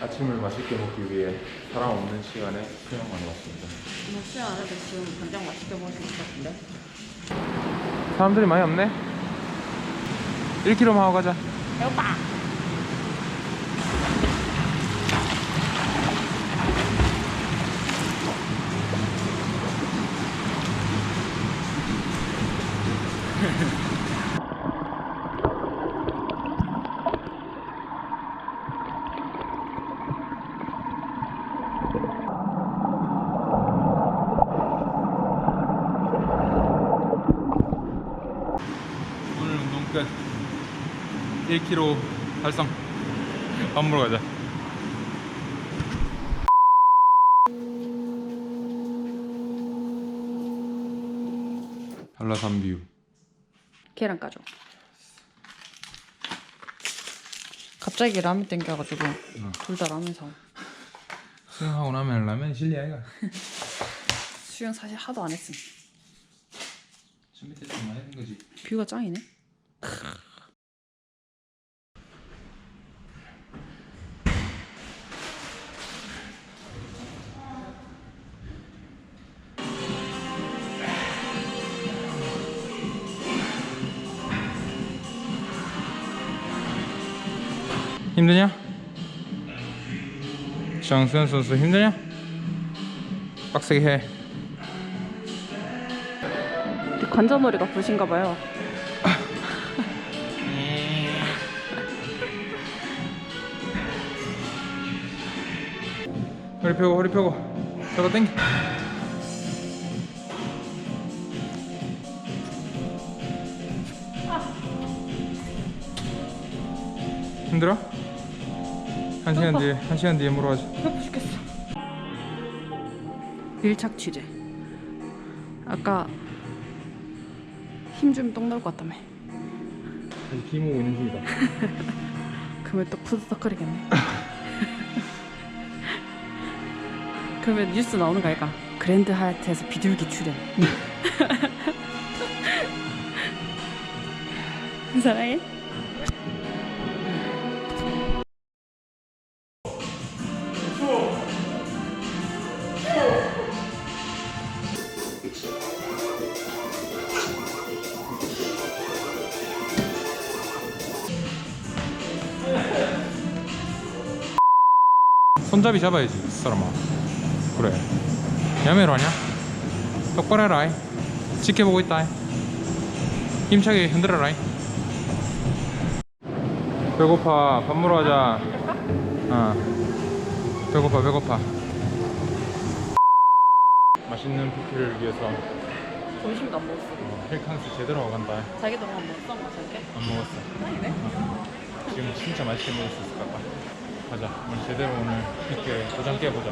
아침을 맛있게 먹기 위해 사람 없는 시간에 수영하러 왔습니다. 뭐 수영 안 해도 지금 당장 맛있게 먹을 수 있을 것 같은데? 사람들이 많이 없네. 1km만 하고 가자. 배고파! 끝. 1km 달성. 밥 먹으러 가자. 한라산 뷰. 계란 까줘. 갑자기 라면 땡겨가지고 둘다 라면 사. 수영하고 나면 라면 실리 아이가. 수영 사실 하도 안 했음. 좀 밑에 좀 많이 된 거지. 뷰가 짱이네. 힘드냐? 장수현 선수 힘드냐? 빡세게 해. 관자놀이가 부신가 봐요. 허리 펴고 허리 펴고 잡아 당겨 힘들어? 한 시간 뒤에 한 시간 뒤에 죽겠어. 밀착 취재. 아까 힘 주면 똥 나올 것 같다며. 아직 기 모으고 있는 중이다 그러면 또 푸드덕거리겠네. 그러면 뉴스 나오는 거 아닐까? 그랜드 하얏트에서 비둘기 출연. 사랑해. 손잡이 잡아야지 사람아 그래 야매로 하냐? 똑바로 해라 이. 지켜보고 있다 이. 힘차게 흔들어라 이. 배고파 밥 먹으러 가자 어 배고파 배고파 맛있는 쿠키를 위해서 점심도 안 먹었어. 어, 힐캉스 제대로 하고 간다 자기도 안 먹었어? 뭐 저렇게? 안 먹었어 짱이네. 지금 진짜 맛있게 먹을 수 있을 것 같다 가자 오늘 제대로 오늘 이렇게 도장 깨보자